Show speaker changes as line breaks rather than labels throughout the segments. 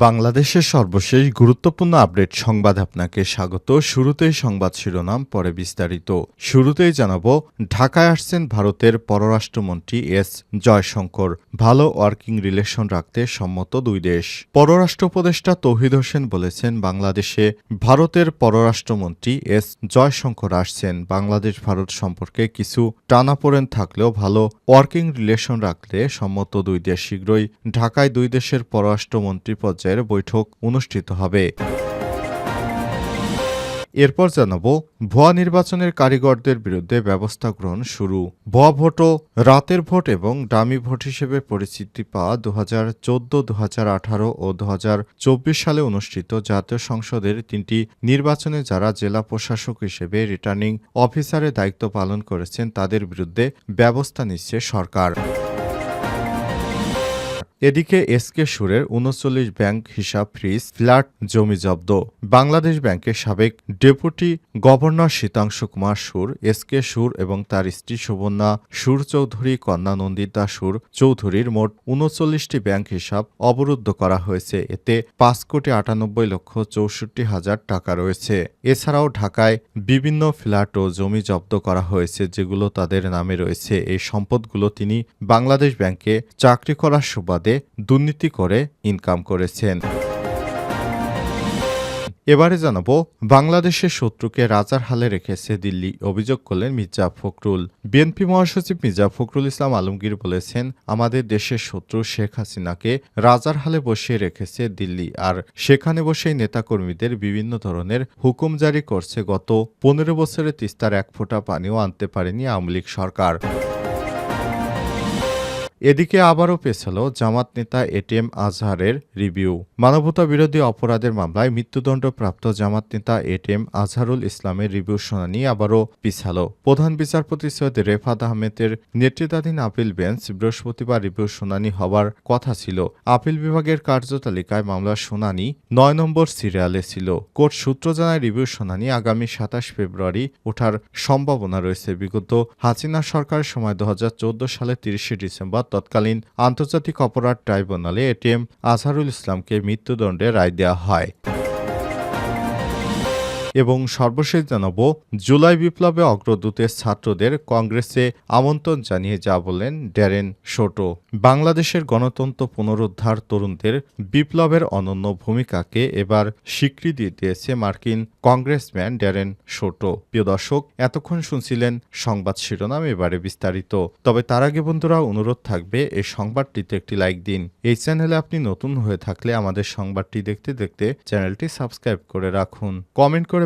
বাংলাদেশের সর্বশেষ গুরুত্বপূর্ণ আপডেট সংবাদ আপনাকে স্বাগত। শুরুতেই সংবাদ শিরোনাম, পরে বিস্তারিত। শুরুতেই জানাব, ঢাকায় আসছেন ভারতের পররাষ্ট্রমন্ত্রী এস. জয়শঙ্কর। ভালো ওয়ার্কিং রিলেশন রাখতে সম্মত দুই দেশ। পররাষ্ট্র উপদেষ্টা তৌহিদ হোসেন বলেছেন, বাংলাদেশে ভারতের পররাষ্ট্রমন্ত্রী এস. জয়শঙ্কর আসছেন। বাংলাদেশ, ভারত সম্পর্কে কিছু টানাপোড়েন থাকলেও ভালো ওয়ার্কিং রিলেশন রাখতে সম্মত দুই দেশ শীঘ্রই ঢাকায় দুই দেশের পররাষ্ট্রমন্ত্রী পর্যায়ের বৈঠক অনুষ্ঠিত হবে। এরপর জানাব, ভুয়া নির্বাচনের কারিগরদের বিরুদ্ধে ব্যবস্থা গ্রহণ শুরু। ভুয়া ভোটও রাতের ভোট এবং ডামি ভোট হিসেবে পরিচিতি পাওয়া দু হাজার চোদ্দ দু হাজার আঠারো ও দু হাজার চব্বিশ সালে অনুষ্ঠিত জাতীয় সংসদের তিনটি নির্বাচনে যারা জেলা প্রশাসক হিসেবে রিটার্নিং অফিসারের দায়িত্ব পালন করেছেন, তাদের বিরুদ্ধে ব্যবস্থা নিচ্ছে সরকার। এদিকে এসকে সুরের উনচল্লিশ ব্যাংক হিসাব ফ্রিজ ফ্ল্যাট জমি জব্দ। বাংলাদেশ ব্যাংকের সাবেক ডেপুটি গভর্নর শীতাংশু কুমার সুর এসকে সুর এবং তার স্ত্রী সুবর্ণা সুর চৌধুরী, কন্যা নন্দিতা সুর চৌধুরীর মোট উনচল্লিশটি ব্যাংক হিসাব অবরুদ্ধ করা হয়েছে। এতে পাঁচ কোটি আটানব্বই লক্ষ চৌষট্টি হাজার টাকা রয়েছে। এছাড়াও ঢাকায় বিভিন্ন ফ্ল্যাট ও জমি জব্দ করা হয়েছে, যেগুলো তাদের নামে রয়েছে। এই সম্পদগুলো তিনি বাংলাদেশ ব্যাংকে চাকরি করার সুবাদে দুর্নীতি করে ইনকাম করেছেন। এবারে জানাব, বাংলাদেশের শত্রুকে রাজার হালে রেখেছে দিল্লি, অভিযোগ করলেন মির্জা ফখরুল। বিএনপি মহাসচিব মির্জা ফখরুল ইসলাম আলমগীর বলেছেন, আমাদের দেশের শত্রু শেখ হাসিনাকে রাজার হালে বসিয়ে রেখেছে দিল্লি, আর সেখানে বসেই নেতাকর্মীদের বিভিন্ন ধরনের হুকুম জারি করছে গত পনেরো বছরে তিস্তার এক ফোঁটা পানিও আনতে পারেনি আওয়ামী লীগ সরকার। এদিকে আবারও পেছালো জামাত নেতা এটিএম আজহারের রিভিউ। মানবতা বিরোধী অপরাধের মামলায় মৃত্যুদণ্ডপ্রাপ্ত জামাত নেতা এটিএম আজহারুল ইসলামের রিভিউ শুনানি আবারও পিছালো। প্রধান বিচারপতি সৈয়দ রেফাত আহমেদের নেতৃত্বাধীন আপিল বেঞ্চ বৃহস্পতিবার রিভিউ শুনানি হওয়ার কথা ছিল। আপিল বিভাগের কার্যতালিকায় মামলার শুনানি নয় নম্বর সিরিয়ালে ছিল। কোর্ট সূত্র জানায় রিভিউ শুনানি আগামী সাতাশ ফেব্রুয়ারি ওঠার সম্ভাবনা রয়েছে। বিগত হাসিনা সরকারের সময় দু সালের তিরিশে ডিসেম্বর তৎকালীন আন্তর্জাতিক অপরাধ ট্রাইব্যুনালে এটিএম আজহারুল ইসলামকে মৃত্যুদণ্ডে রায় দেওয়া হয়। এবং সর্বশেষ জানাব, জুলাই বিপ্লবে অগ্রদূতের ছাত্রদের কংগ্রেসে আমন্ত্রণ জানিয়ে যা বলেন ড্যারেন শোটো। বাংলাদেশের গণতন্ত্র পুনরুদ্ধার তরুণদের বিপ্লবের অনন্য ভূমিকাকে এবার স্বীকৃতি দিয়েছে মার্কিন কংগ্রেসম্যান ড্যারেন শোটো। প্রিয় দর্শক, এতক্ষণ শুনছিলেন সংবাদ শিরোনাম, এবারে বিস্তারিত। তবে তার আগে বন্ধুরা, অনুরোধ থাকবে, এই সংবাদটিতে একটি লাইক দিন। এই চ্যানেলে আপনি নতুন হয়ে থাকলে আমাদের সংবাদটি দেখতে দেখতে চ্যানেলটি সাবস্ক্রাইব করে রাখুন। কমেন্ট করে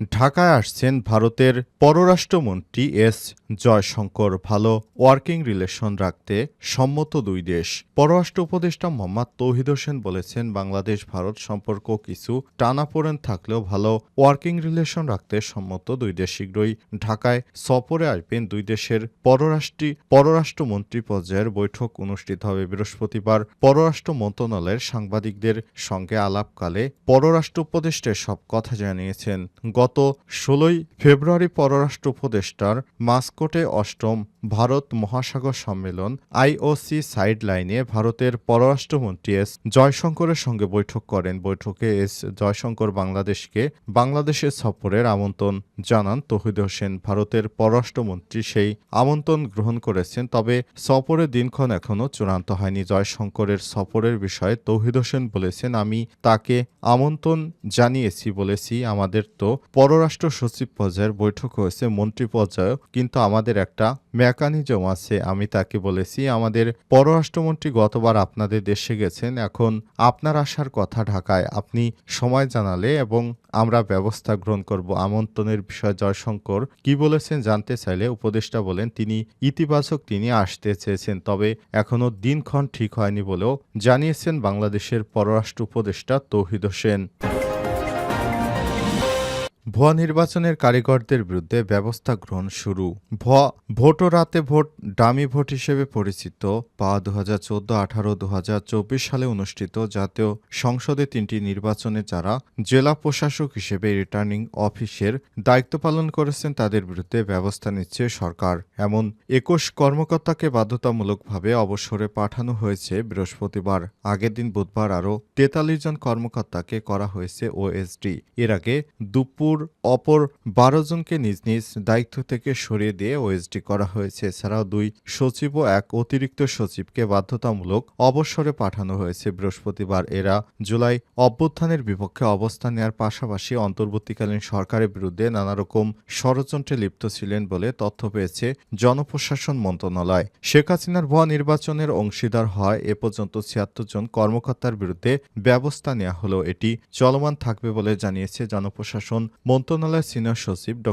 ঢাকায় আসছেন ভারতের পররাষ্ট্রমন্ত্রী এস জয়শঙ্কর ভালো ওয়ার্কিং রিলেশন রাখতে সম্মত দুই দেশ। পররাষ্ট্র উপদেষ্টা মোহাম্মদ তৌহিদ হোসেন বলেছেন, বাংলাদেশ ভারত সম্পর্ক কিছু টানাপোড়েন থাকলেও ভালো ওয়ার্কিং রিলেশন রাখতে সম্মত দুই দেশ শীঘ্রই ঢাকায় সফরে আসবেন দুই দেশের পররাষ্ট্রী, পররাষ্ট্রমন্ত্রী পর্যায়ের বৈঠক অনুষ্ঠিত হবে বৃহস্পতিবার। পররাষ্ট্র মন্ত্রণালয়ের সাংবাদিকদের সঙ্গে আলাপকালে পররাষ্ট্র উপদেষ্টা সব কথা জানিয়েছেন। গত ষোলোই ফেব্রুয়ারি পররাষ্ট্র উপদেষ্টার মাস্কোটে অষ্টম ভারত মহাসাগর সম্মেলন আইওসি সাইড লাইনে ভারতের পররাষ্ট্রমন্ত্রী এস জয়শঙ্করের সঙ্গে বৈঠক করেন। বৈঠকে এস জয়শঙ্কর বাংলাদেশকে বাংলাদেশের সফরের আমন্ত্রণ জানান তহিদ হোসেন। ভারতের পররাষ্ট্রমন্ত্রী সেই আমন্ত্রণ গ্রহণ করেছেন, তবে সফরের দিনক্ষণ এখনও চূড়ান্ত হয়নি। জয়শঙ্করের সফরের বিষয়ে তৌহিদ হোসেন বলেছেন, আমি তাকে আমন্ত্রণ জানিয়েছি, বলেছি, আমাদের তো পররাষ্ট্র সচিব পর্যায়ের বৈঠক হয়েছে, মন্ত্রী পর্যায়েও, কিন্তু আমাদের একটা মেকানিজম আছে, আমি তাকে বলেছি। আমাদের পররাষ্ট্রমন্ত্রী গতবার আপনাদের দেশে গেছেন, এখন আপনার আসার কথা ঢাকায়, আপনি সময় জানালে এবং আমরা ব্যবস্থা গ্রহণ করব। আমন্ত্রণের বিষয়ে জয়শঙ্কর কি বলেছেন জানতে চাইলে উপদেষ্টা বলেন, তিনি ইতিবাচক তিনি আসতে চেয়েছেন, তবে এখনও দিনক্ষণ ঠিক হয়নি বলেও জানিয়েছেন বাংলাদেশের পররাষ্ট্র উপদেষ্টা তৌহিদ হোসেন। ভুয়া নির্বাচনের কারিগরদের বিরুদ্ধে ব্যবস্থা গ্রহণ শুরু। ভুয়া ভোট রাতে ভোট ডামি ভোট হিসেবে পরিচিত পাওয়া দু হাজার চোদ্দ আঠারো দু হাজার চব্বিশ সালে অনুষ্ঠিত জাতীয় সংসদে তিনটি নির্বাচনে যারা জেলা প্রশাসক হিসেবে রিটার্নিং অফিসের দায়িত্ব পালন করেছেন তাদের বিরুদ্ধে ব্যবস্থা নিচ্ছে সরকার। এমন একুশ কর্মকর্তাকে বাধ্যতামূলকভাবে অবসরে পাঠানো হয়েছে বৃহস্পতিবার। আগের দিন বুধবার আরও তেতাল্লিশ জন কর্মকর্তাকে করা হয়েছে ওএসডি। এর আগে দুপুর অপর বারো জনকে নিজ নিজ দায়িত্ব থেকে সরিয়ে দিয়ে ওএসডি করা হয়েছে। এছাড়াও দুই সচিব ও এক অতিরিক্ত সচিবকে বাধ্যতামূলক অবসরে পাঠানো হয়েছে। বৃহস্পতিবার এরা জুলাই অভ্যুত্থানের বিপক্ষে অবস্থান নেওয়ার পাশাপাশি অন্তর্বর্তীকালীন সরকারের বিরুদ্ধে নানা রকম ষড়যন্ত্রে লিপ্ত ছিলেন বলে তথ্য পেয়েছে জনপ্রশাসন মন্ত্রণালয়। শেখ হাসিনার ভুয়া নির্বাচনের অংশীদার হয় এ পর্যন্ত ছিয়াত্তর জন কর্মকর্তার বিরুদ্ধে ব্যবস্থা নেওয়া হলেও এটি চলমান থাকবে বলে জানিয়েছে জনপ্রশাসন মন্ত্রণালয়ের সিনিয়র সচিব ড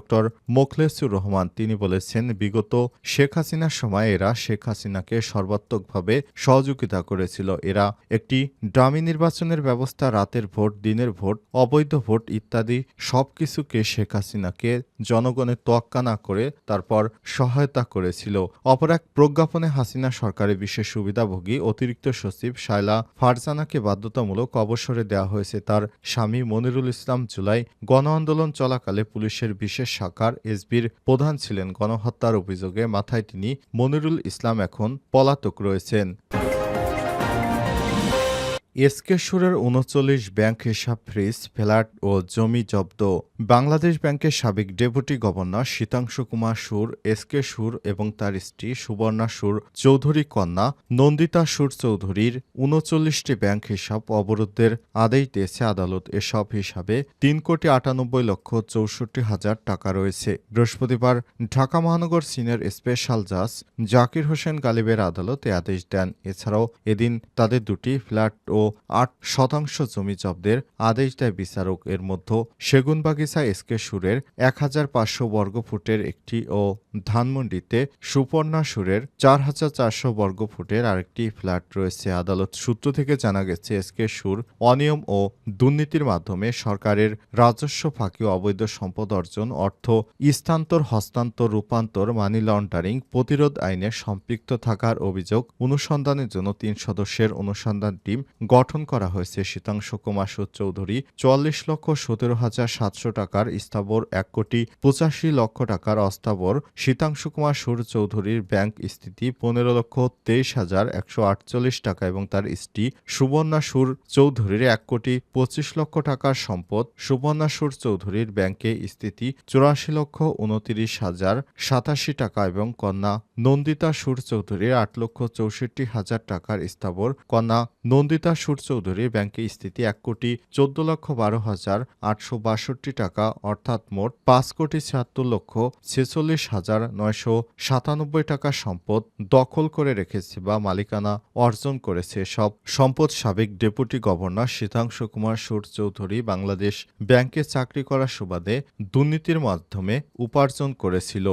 মোখলেসুর রহমান তিনি বলেছেন, বিগত শেখ হাসিনার সময় এরা শেখ হাসিনাকে সর্বাত্মকভাবে সহযোগিতা করেছিল। এরা একটি ডামি নির্বাচনের ব্যবস্থা, রাতের ভোট, দিনের ভোট, অবৈধ ভোট ইত্যাদি সবকিছুকে শেখ হাসিনাকে জনগণের তোয়াক্কা না করে তারপর সহায়তা করেছিল। অপর এক প্রজ্ঞাপনে হাসিনা সরকারের বিশেষ সুবিধাভোগী অতিরিক্ত সচিব শায়লা ফারজানাকে বাধ্যতামূলক অবসরে দেওয়া হয়েছে। তার স্বামী মনিরুল ইসলাম জুলাই গণ আন্দোলন চলাকালে পুলিশের বিশেষ শাখার এসবির প্রধান ছিলেন গণহত্যার অভিযোগে মাথায় তিনি মনিরুল ইসলাম এখন পলাতক রয়েছেন। এসকে সুরের উনচল্লিশ ব্যাংক হিসাব ফ্রিজ ফ্ল্যাট ও জমি জব্দ। বাংলাদেশ ব্যাংকের সাবেক ডেপুটি গভর্নর শীতাংশু কুমার সুর এসকে সুর এবং তার স্ত্রী সুবর্ণা সুর চৌধুরী কন্যা নন্দিতা সুর চৌধুরীর উনচল্লিশটি ব্যাংক হিসাব অবরোধের আদেশ দিয়েছে আদালত। এসব হিসাবে তিন কোটি আটানব্বই লক্ষ চৌষট্টি হাজার টাকা রয়েছে। বৃহস্পতিবার ঢাকা মহানগর সিনিয়র স্পেশাল জাজ জাকির হোসেন গালিবের আদালত আদেশ দেন। এছাড়াও এদিন তাদের দুটি ফ্ল্যাট ও আট শতাংশ জমি জব্দের আদেশ দেয় বিচারক। এর মধ্যে সেগুনবাগিচা এসকে সুরের এক হাজার পাঁচশো বর্গফুটের একটি ও ধানমন্ডিতে সুপর্ণা সুরের চার হাজার চারশো বর্গফুটের আরেকটি ফ্ল্যাট রয়েছে। আদালত সূত্র থেকে জানা গেছে, এসকে সুর অনিয়ম ও দুর্নীতির মাধ্যমে সরকারের রাজস্ব ফাঁকি অবৈধ সম্পদ অর্জন, অর্থ স্থান্তর হস্তান্তর, রূপান্তর মানি লন্ডারিং প্রতিরোধ আইনে সম্পৃক্ত থাকার অভিযোগ অনুসন্ধানের জন্য তিন সদস্যের অনুসন্ধান টিম গঠন করা হয়েছে। শীতাংশ কুমার সুদ চৌধুরী চুয়াল্লিশ লক্ষ সতেরো হাজার সাতশো টাকার স্থাবর এক কোটি পঁচাশি লক্ষ টাকার অস্থাবর শীতাংশু কুমার সুর চৌধুরীর ব্যাংক স্থিতি পনেরো লক্ষ তেইশ হাজার একশো আটচল্লিশ টাকা এবং তার স্ত্রী সুবর্ণা সুর চৌধুরীর এক কোটি পঁচিশ লক্ষ টাকার সম্পদ। সুবর্ণা সুর চৌধুরীর ব্যাংকে স্থিতি চুরাশি লক্ষ উনতিরিশ হাজার সাতাশি টাকা এবং কন্যা নন্দিতা সুর চৌধুরীর আট লক্ষ চৌষট্টি হাজার টাকার স্থাবর। কন্যা নন্দিতা সুর চৌধুরীর ব্যাংকে স্থিতি এক কোটি চোদ্দ লক্ষ বারো হাজার আটশো বাষট্টি টাকা, অর্থাৎ মোট পাঁচ কোটি ছিয়াত্তর লক্ষ ছেচল্লিশ হাজার নয়শো সাতানব্বই টাকা সম্পদ দখল করে রেখেছে বা মালিকানা অর্জন করেছে সব সম্পদ সাবেক ডেপুটি গভর্নর শীতাংশু কুমার সুর চৌধুরী বাংলাদেশ ব্যাংকে চাকরি করার সুবাদে দুর্নীতির মাধ্যমে উপার্জন করেছিল।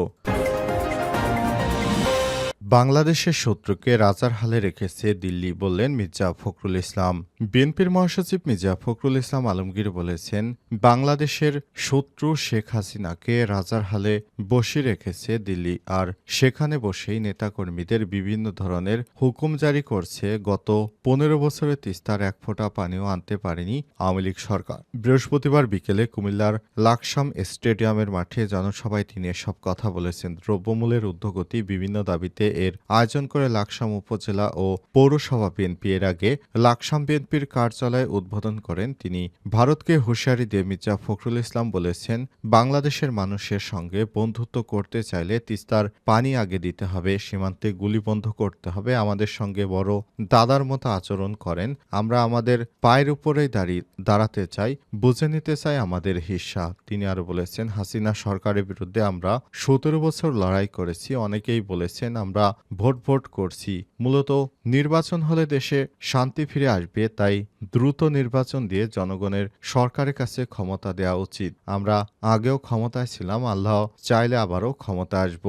বাংলাদেশের শত্রুকে রাজার হালে রেখেছে দিল্লি বললেন মির্জা ফখরুল ইসলাম। বিএনপির মহাসচিব মির্জা ফখরুল ইসলাম আলমগীর বলেছেন, বাংলাদেশের শত্রু শেখ হাসিনাকে রাজার হালে বসে রেখেছে দিল্লি আর সেখানে বসেই নেতাকর্মীদের বিভিন্ন ধরনের হুকুম জারি করছে। গত পনেরো বছরে তিস্তার এক ফোঁটা পানিও আনতে পারেনি আওয়ামী লীগ সরকার। বৃহস্পতিবার বিকেলে কুমিল্লার লাকসাম স্টেডিয়ামের মাঠে জনসভায় তিনি এসব কথা বলেছেন। দ্রব্যমূল্যের ঊর্ধ্বগতি বিভিন্ন দাবিতে এর আয়োজন করে লাকসাম উপজেলা ও পৌরসভা বিএনপি এর আগে লাকসাম বিএনপির কার্যালয় উদ্বোধন করেন তিনি। ভারতকে হুঁশিয়ারি দিয়ে মির্জা ফখরুল ইসলাম বলেছেন, বাংলাদেশের মানুষের সঙ্গে বন্ধুত্ব করতে চাইলে তিস্তার পানি আগে দিতে হবে, সীমান্তে গুলি বন্ধ করতে হবে, আমাদের সঙ্গে বড় দাদার মতো আচরণ করেন, আমরা আমাদের পায়ের উপরেই দাঁড়িয়ে দাঁড়াতে চাই, বুঝে নিতে চাই আমাদের হিস্সা তিনি আরও বলেছেন, হাসিনা সরকারের বিরুদ্ধে আমরা সতেরো বছর লড়াই করেছি, অনেকেই বলেছেন, আমরা ভোট ভোট করছি। মূলত নির্বাচন হলে দেশে শান্তি ফিরে আসবে, তাই দ্রুত নির্বাচন দিয়ে জনগণের সরকারের কাছে ক্ষমতা দেওয়া উচিত। আমরা আগেও ক্ষমতায় ছিলাম, আল্লাহ চাইলে আবারও ক্ষমতা আসব।